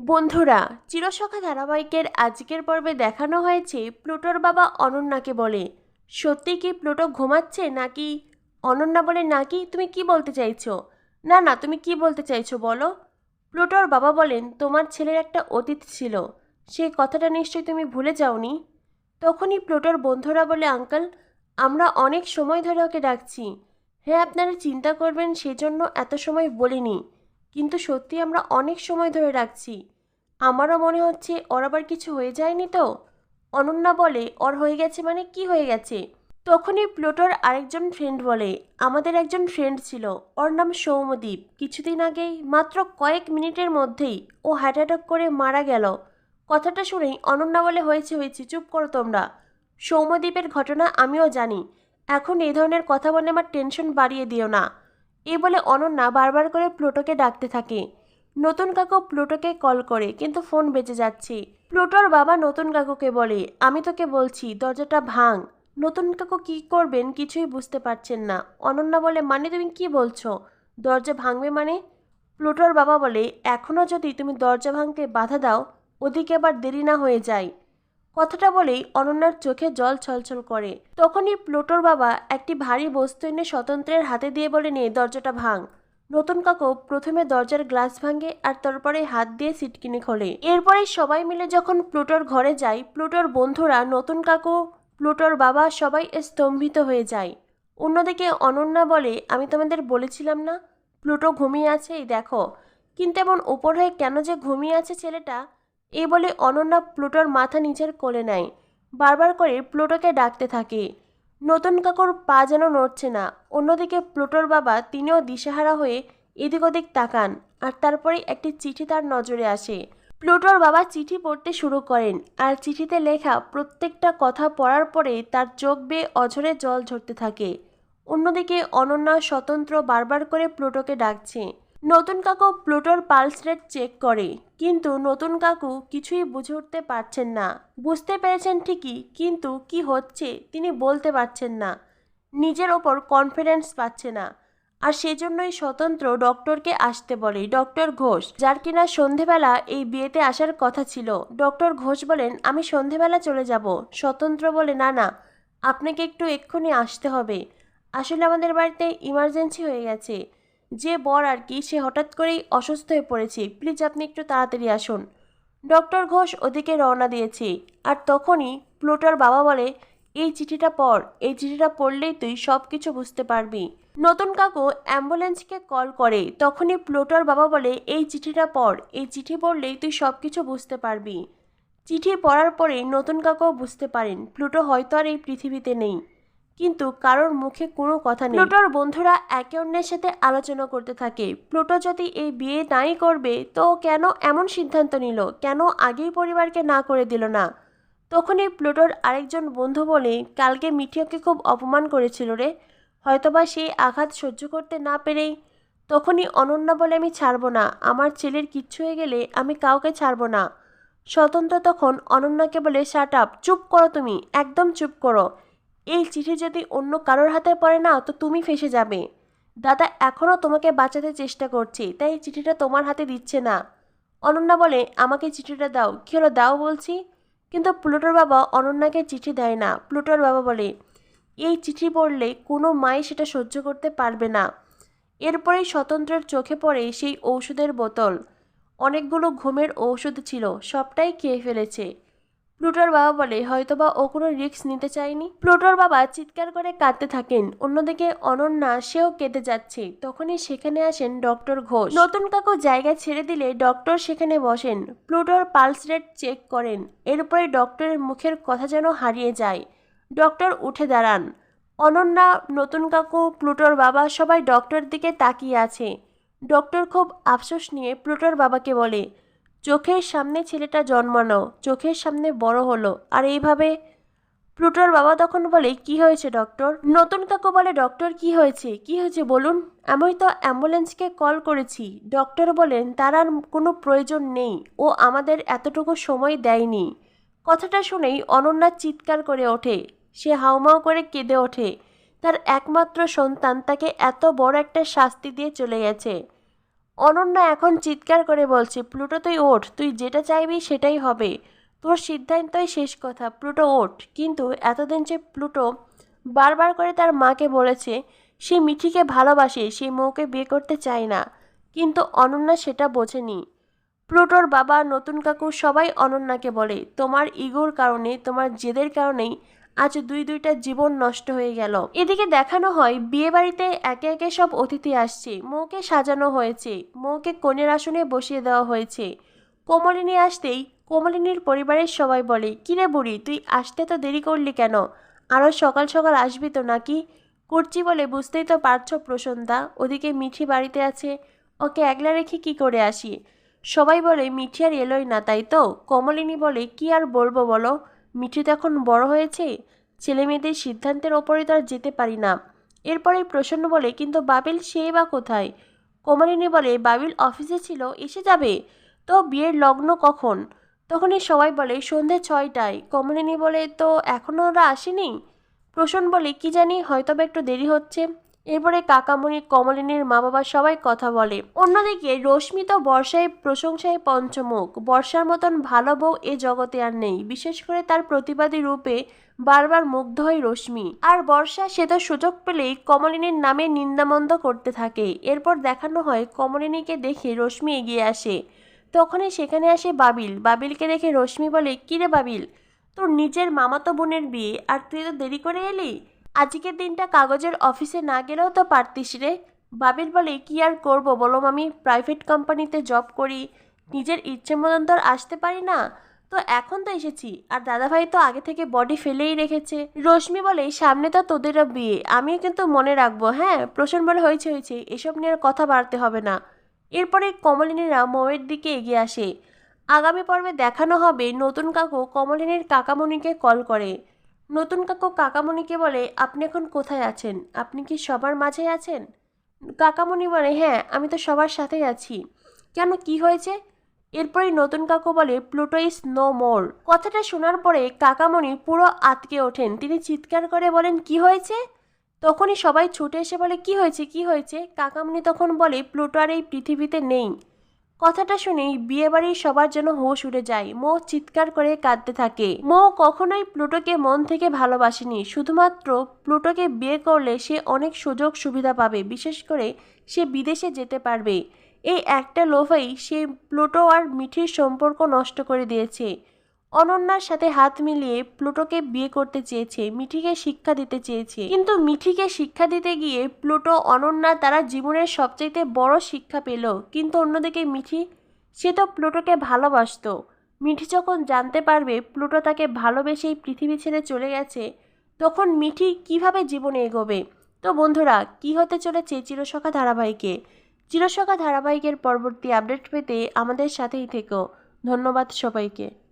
বন্ধুরা, চিরসখা ধারাবাহিকের আজকের পর্বে দেখানো হয়েছে প্লুটোর বাবা অনন্যাকে বলে। সত্যি কি প্লুটো ঘুমাচ্ছে নাকি? অনন্যা বলে, নাকি? তুমি কি বলতে চাইছো? না না, তুমি কি বলতে চাইছো বলো। প্লুটোর বাবা বলেন, তোমার ছেলের একটা অতীত ছিল। সেই কথাটা নিশ্চয়ই তুমি ভুলে যাওনি? তখনই প্লুটোর বন্ধুরা বলে, আঙ্কেল, আমরা অনেক সময় ধরে ওকে ডাকছি। হ্যাঁ আপনারা চিন্তা করবেন, সেজন্য এত সময় বলিনি। কিন্তু সত্যি আমরা অনেক সময় ধরে রাখছি। আমারও মনে হচ্ছে ওর আবার কিছু হয়ে যায়নি তো। অনন্যা বলে, ওর হয়ে গেছে মানে কি হয়ে গেছে? তখনই প্লোটোর আরেকজন ফ্রেন্ড বলে, আমাদের একজন ফ্রেন্ড ছিল, ওর নাম সৌমদ্বীপ কিছুদিন আগেই, মাত্র কয়েক মিনিটের মধ্যেই ও হার্ট অ্যাটাক করে মারা গেল। কথাটা শুনেই অনন্যা বলে, হয়েছে হয়েছে, চুপ করো তোমরা। সৌমদ্বীপের ঘটনা আমিও জানি। এখন এই ধরনের কথা বলে আমার টেনশন বাড়িয়ে দিও না। এই বলে অনন্যা বারবার করে প্লুটোকে ডাকতে থাকে। নতুন কাকু প্লুটোকে কল করে, কিন্তু ফোন বেঁচে যাচ্ছে। প্লুটোর বাবা নতুন কাকুকে বলে, আমি তোকে বলছি, দরজাটা ভাঙ। নতুন কাকু কি করবেন কিছুই বুঝতে পারছেন না। অনন্যা বলে মানে তুমি কি বলছো? দরজা ভাঙবে মানে? প্লুটোর বাবা বলে এখনও যদি তুমি দরজা ভাঙতে বাধা দাও, ওদিকে আবার দেরি না হয়ে যায়। কথাটা বলেই অনন্যার চোখে জল ছলছল করে। তখনই প্লুটোর বাবা একটি ভারী বস্তু এনে স্বতন্ত্রের হাতে দিয়ে বলে নিয়ে দরজাটা ভাঙ। নতুন কাকু প্রথমে দরজার গ্লাস ভাঙে আর তারপরে হাত দিয়ে সিটকিনি খোলে। এরপরে সবাই মিলে যখন প্লুটোর ঘরে যায় প্লুটোর বন্ধুরা, নতুন কাকু, প্লুটোর বাবা সবাই স্তম্ভিত হয়ে যায়। অন্যদিকে অনন্যা বলে, আমি তোমাদের বলেছিলাম না, প্লুটো ঘুমিয়ে আছে, এই দেখো। কিন্তু এমন উপর হয়ে কেন যে ঘুমিয়ে আছে ছেলেটা এই বলে অনন্যা প্লুটোর মাথা নিচের কোলে নেয়। বারবার করে প্লুটোকে ডাকতে থাকে। নতুন কাকুর পা যেন নড়ছে না। অন্যদিকে প্লুটোর বাবা তিনিও দিশেহারা হয়ে এদিক ওদিক তাকান আর তারপরে একটি চিঠি তার নজরে আসে। প্লুটোর বাবা চিঠি পড়তে শুরু করেন আর চিঠিতে লেখা প্রত্যেকটা কথা পড়ার পরে তার চোখ বেয়ে অঝরে জল ঝরতে থাকে। অন্যদিকে অনন্যা স্বতন্ত্র বারবার করে প্লুটোকে ডাকছে। নতুন কাকু প্লুটোর পালস রেট চেক করে। কিন্তু নতুন কাকু কিছুই বুঝে উঠতে পারছেন না। বুঝতে পেরেছেন ঠিকই, কিন্তু কি হচ্ছে তিনি বলতে পারছেন না। নিজের ওপর কনফিডেন্স পাচ্ছে না। আর সেজন্যই স্বতন্ত্র ডক্টরকে আসতে বলে, ডক্টর ঘোষ, যার কিনা সন্ধেবেলা এই বিয়েতে আসার কথা ছিল। ডক্টর ঘোষ বলেন, আমি সন্ধেবেলা চলে যাব। স্বতন্ত্র বলে, না না, আপনাকে একটু এক্ষুনি আসতে হবে। আসলে আমাদের বাড়িতে ইমার্জেন্সি হয়ে গেছে। যে বর আর কি, সে হঠাৎ করেই অসুস্থ হয়ে পড়েছে। প্লিজ আপনি একটু তাড়াতাড়ি আসুন। ডক্টর ঘোষ ওদিকে রওনা দিয়েছে। আর তখনই প্লুটোর বাবা বলে, এই চিঠিটা পড়। এই চিঠিটা পড়লেই তুই সব কিছু বুঝতে পারবি। নতুন কাকু অ্যাম্বুলেন্সকে কল করে। তখনই প্লুটোর বাবা বলে, এই চিঠিটা পড়। এই চিঠি পড়লেই তুই সব কিছু বুঝতে পারবি। চিঠি পড়ার পরেই নতুন কাকুও বুঝতে পারেন। প্লুটো হয়তো আর এই পৃথিবীতে নেই। কিন্তু কারোর মুখে কোনো কথা নেই। প্লুটোর বন্ধুরা একে অন্যের সাথে আলোচনা করতে থাকে। প্লুটো যদি এই বিয়ে নাই করবে, তো কেন এমন সিদ্ধান্ত নিল? কেন আগেই পরিবারকে না করে দিল না? তখনই প্লুটোর আরেকজন বন্ধু বলে, কালকে মিঠিয়াকে খুব অপমান করেছিল রে। হয়তোবা সেই আঘাত সহ্য করতে না পেরেই। তখনই অনন্যা বলে, আমি ছাড়বো না। আমার ছেলের কিচ্ছু হয়ে গেলে আমি কাউকে ছাড়বো না। স্বতন্ত্র তখন অনন্যাকে বলে, শাট আপ, চুপ করো তুমি, একদম চুপ করো। এই চিঠি যদি অন্য কারোর হাতে পড়ে না, তো তুমি ফেসে যাবে। দাদা এখনও তোমাকে বাঁচাতে চেষ্টা করছে, তাই চিঠিটা তোমার হাতে দিচ্ছে না। অনন্যা বলে, আমাকে চিঠিটা দাও। কী হলো, দাও বলছি? কিন্তু প্লুটোর বাবা অনন্যাকে চিঠি দেয় না। প্লুটোর বাবা বলে, এই চিঠি পড়লে কোনো মাই সেটা সহ্য করতে পারবে না। এরপরেই স্বতন্ত্রের চোখে পড়ে সেই ঔষধের বোতল। অনেকগুলো ঘুমের ঔষধ ছিল, সবটাই খেয়ে ফেলেছে। প্লুটোর বাবা বলে, হয়তোবা ও কোনো রিস্ক নিতে চায়নি। প্লুটোর বাবা চিৎকার করে কাঁদতে থাকেন। অন্যদিকে অনন্যা, সেও কেঁদে যাচ্ছে। তখনই সেখানে আসেন ডক্টর ঘোষ। নতুন কাকু জায়গা ছেড়ে দিলে ডক্টর সেখানে বসেন। প্লুটোর পালস রেট চেক করেন। এরপরে ডক্টরের মুখের কথা যেন হারিয়ে যায়। ডক্টর উঠে দাঁড়ান। অনন্যা, নতুন কাকু, প্লুটোর বাবা সবাই ডক্টর দিকে তাকিয়ে আছে। ডক্টর খুব আফসোস নিয়ে প্লুটোর বাবাকে বলে চোখের সামনে ছেলেটা জন্মানো চোখের সামনে বড় হলো। আর এইভাবে প্লুটোর বাবা তখন বলে, কি হয়েছে ডক্টর? নতুন কাকু বলে, ডক্টর, কি হয়েছে? কি হয়েছে বলুন? আমি তো অ্যাম্বুলেন্সকে কল করেছি। ডক্টর বলেন, তার আর কোনো প্রয়োজন নেই। ও আমাদের এতটুকু সময় দেয়নি। কথাটা শুনেই অনন্যা চিৎকার করে ওঠে। সে হাউমাউ করে কেঁদে ওঠে। তার একমাত্র সন্তান তাকে এত বড় একটা শাস্তি দিয়ে চলে গেছে। অনন্যা এখন চিৎকার করে বলছে, প্লুটো, তুই ওঠ। তুই যেটা চাইবি সেটাই হবে। তোর সিদ্ধান্তই শেষ কথা। প্লুটো, ওঠ। কিন্তু এতদিন যে প্লুটো বারবার করে তার মাকে বলেছে, সে মিঠিকে ভালোবাসে, সে মৌকে বিয়ে করতে চায় না। কিন্তু অনন্যা সেটা বোঝেনি। প্লুটোর বাবা নতুন কাকু সবাই অনন্যাকে বলে, তোমার ইগোর কারণে, তোমার জেদের কারণেই আজ দুই দুইটা জীবন নষ্ট হয়ে গেল। এদিকে দেখানো হয় বিয়ে বাড়িতে একে একে সব অতিথি আসছে। মৌকে সাজানো হয়েছে। মৌকে কনের আসনে বসিয়ে দেওয়া হয়েছে। কোমলিনী আসতেই কোমলিনীর পরিবারের সবাই বলে, কিরে বুড়ি, তুই আসতে তো দেরি করলি কেন? আরও সকাল সকাল আসবি তো নাকি? করছি বলে বুঝতেই তো পারছ প্রসন্তা। ওদিকে মিঠি বাড়িতে আছে। ওকে একলা রেখে কি করে আসি? সবাই বলে, মিঠি আর এলোই না, তাই তো? কমলিনী বলে, কি আর বলব বলো? মিঠি তো এখন বড় হয়েছে ছেলে মেয়েদের সিদ্ধান্তের ওপরে তো আর যেতে পারি না। এরপরে প্রসন্ন বলে, কিন্তু বাবিল, সে বা কোথায়? কমলিনী বলে, বাবিল অফিসে ছিল, এসে যাবে? তো বিয়ের লগ্ন কখন? তখনই সবাই বলে, সন্ধে ছয়টায়। কমলিনী বলে, তো এখনও ওরা আসেনি? প্রসন্ন বলে, কি জানি হয়তো বা একটু দেরি হচ্ছে। এরপরে কাকামণি, কমলিনীর মা বাবা সবাই কথা বলে। অন্যদিকে রশ্মি তো বর্ষায় প্রশংসায় পঞ্চমুখ। বর্ষার মতন ভালো বউ এ জগতে আর নেই। বিশেষ করে তার প্রতিবাদী রূপে বারবার মুগ্ধ হয় রশ্মি। আর বর্ষা সে তো সুযোগ পেলেই কমলিনীর নামে নিন্দামন্দ করতে থাকে। এরপর দেখানো হয় কমলিনীকে দেখে রশ্মি এগিয়ে আসে। তখনই সেখানে আসে বাবিল। বাবিলকে দেখে রশ্মি বলে, কিরে বাবিল? তোর নিজের মামাতো বোনের বিয়ে? আর তুই তো দেরি করে এলি? আজকের দিনটা কাগজের অফিসে না গেলেও তো পারতিস রে। বাবির বলে, কি আর করব বলো আমি প্রাইভেট কোম্পানিতে জব করি, নিজের ইচ্ছে মতন তো আর আসতে পারি না। তো এখন তো এসেছি, আর দাদাভাই তো আগে থেকে বডি ফেলেই রেখেছে। রশ্মি বলে, সামনে তো তোদেরও বিয়ে, আমিও কিন্তু মনে রাখব হ্যাঁ? প্রসন্ন বলে, হয়েছে হয়েছে, এসব নিয়ে আর কথা বাড়তে হবে না। এরপরে কমলিনীরা মৌয়ের দিকে এগিয়ে আসে। আগামী পর্বে দেখানো হবে নতুন কাকু কমলিনীর কাকামণিকে কল করে। নতুন কাকু কাকামণিকে বলে, আপনি এখন কোথায় আছেন? আপনি কি সবার মাঝে আছেন? কাকামণি বলে হ্যাঁ আমি তো সবার সাথেই আছি। কেন? কি হয়েছে? এরপরেই নতুন কাকু বলে, প্লুটো ইজ নো মোর। কথাটা শোনার পরে কাকামণি পুরো আতকে ওঠেন। তিনি চিৎকার করে বলেন, কি হয়েছে? তখনই সবাই ছুটে এসে বলে, কি হয়েছে? কি হয়েছে? কাকামণি তখন বলে, প্লুটো আর এই পৃথিবীতে নেই। কথাটা শুনেই বিয়েবাড়ির সবার যেন হোশ উড়ে যায়। মো চিৎকার করে কাঁদতে থাকে। মো কখনোই প্লুটোকে মন থেকে ভালোবাসেনি। শুধুমাত্র প্লুটোকে বিয়ে করলে সে অনেক সুযোগ সুবিধা পাবে, বিশেষ করে সে বিদেশে যেতে পারবে। এই একটা লোভাই সে প্লুটো আর মিঠির সম্পর্ক নষ্ট করে দিয়েছে। অনন্যার সাথে হাত মিলিয়ে প্লুটোকে বিয়ে করতে চেয়েছে, মিঠিকে শিক্ষা দিতে চেয়েছে। কিন্তু মিঠিকে শিক্ষা দিতে গিয়ে প্লুটো অনন্যা তারা জীবনের সবচাইতে বড় শিক্ষা পেল। কিন্তু অন্যদিকে মিঠি, সে তো প্লুটোকে ভালোবাসতো। মিঠি যখন জানতে পারবে প্লুটো তাকে ভালোবেসেই পৃথিবী ছেড়ে চলে গেছে, তখন মিঠি কীভাবে জীবনে এগোবে? তো বন্ধুরা, কি হতে চলেছে চিরসখা ধারাবাহিকে? চিরসখা ধারাবাহিকের পরবর্তী আপডেট পেতে আমাদের সাথেই থেকো। ধন্যবাদ সবাইকে।